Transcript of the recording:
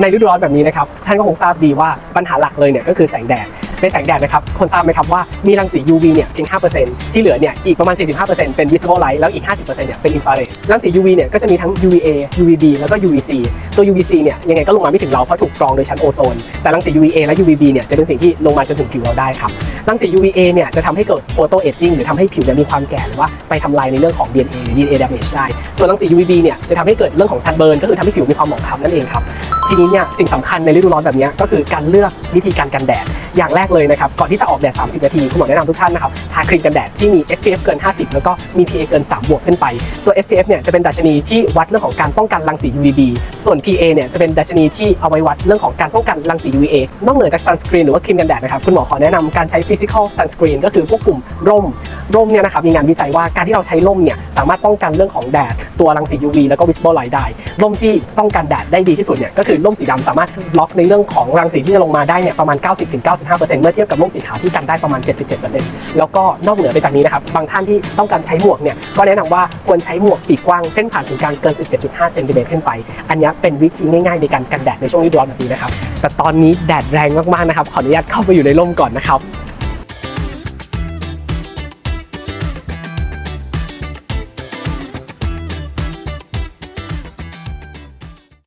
ในฤดูร้อนแบบนี้นะครับท่านก็คงทราบดีว่าปัญหาหลักเลยเนี่ยก็คือแสงแดดในแสงแดดนะครับคนทราบไหมครับว่ามีรังสี UV เนี่ยเพียง 5%ที่เหลือเนี่ยอีกประมาณ 45%เป็น visible light แล้วอีก 50%เนี่ยเป็น infrared รังสี UV เนี่ยก็จะมีทั้ง UVA UVB แล้วก็ UVC ตัว UVC เนี่ยยังไงก็ลงมาไม่ถึงเราเพราะถูกกรองโดยชั้นโอโซน แต่รังสี UVA และ UVB เนี่ยจะเป็นสิ่งที่ลงมาจนถึงผิวเราได้ครับรังสี UVA เนี่ยจะทำให้เกิด photo aging หรือทำให้ผิวเนี่ยมีความแก่หรือว่าไปทำลายในเรื่องของ DNA หรือ DNA damage ได้ ส่วนรังสี UVB เนี่ยจะทำให้เกิดเรื่องของ sunburn ก็คือทำให้ผิวมีความหมองคล้ำนั่นเองครับ ทีนี้เนี่ยสิ่งสำคัญในฤดูร้อนแบบนี้ก็คือการเลือกวิธีการกันแดด อย่างแรกเลยนะครับก่อนที่จะออกแดด 30 นาทีคุณหมอแนะนำทุกท่านนะครับทาครีมกันแดดที่มี SPF เกิน 50 แล้วก็มี PA เกิน 3 บวกขึ้นไป ตัว SPF เนี่ยจะเป็นดัชนีที่วัดเรื่องของการป้องกันรังสี UVB ส่วน PA เนี่ยจะเป็นดัชนีที่เอาไว้วัดเรื่องของการป้องกันรังสี UVA นอกเหนือจาก sunscreen หรือว่าครีมกันแดดนะครับคุณหมอขอแนะนำการใช้ physical sunscreen ก็คือพวกกลุ่มร่มร่มเนี่ยนะครับมีงานวิจัยว่าการที่เราใช้ร่มเนี่ยสามารถป้องกันเรื่องของแดดตัวรังสี UV แล้วก็ visible light ได้ร่มที่ป้องกันแดดได้ดีที่สุดเนี่ยก็คือร่มสีดำสามารถล็อกในเรื่องของรังสีที่จะลงมาได้เนี่ยประมาณ95%เมื่อเทียบกับร่มสีขาวที่กันได้ประมาณ 77%แล้วก็นอกเหนือไปจากนี้นะครับบางท่านที่ต้องการใช้หมวกเนี่ยก็แนะนำว่าควรใช้หมวกปีกกว้างเส้นผ่านศูนย์กลางเกิน 17.5 เซนติเมตรขึ้นไป อันนี้เป็นวิธีง่ายๆในการกันแดดในช่วงฤดูร้อนแบบนี้นะครับแต่ตอนนี้แดดแรงมากๆนะครับขออนุญาตเข้าไปอยู่ในร่มก่อนนะครับ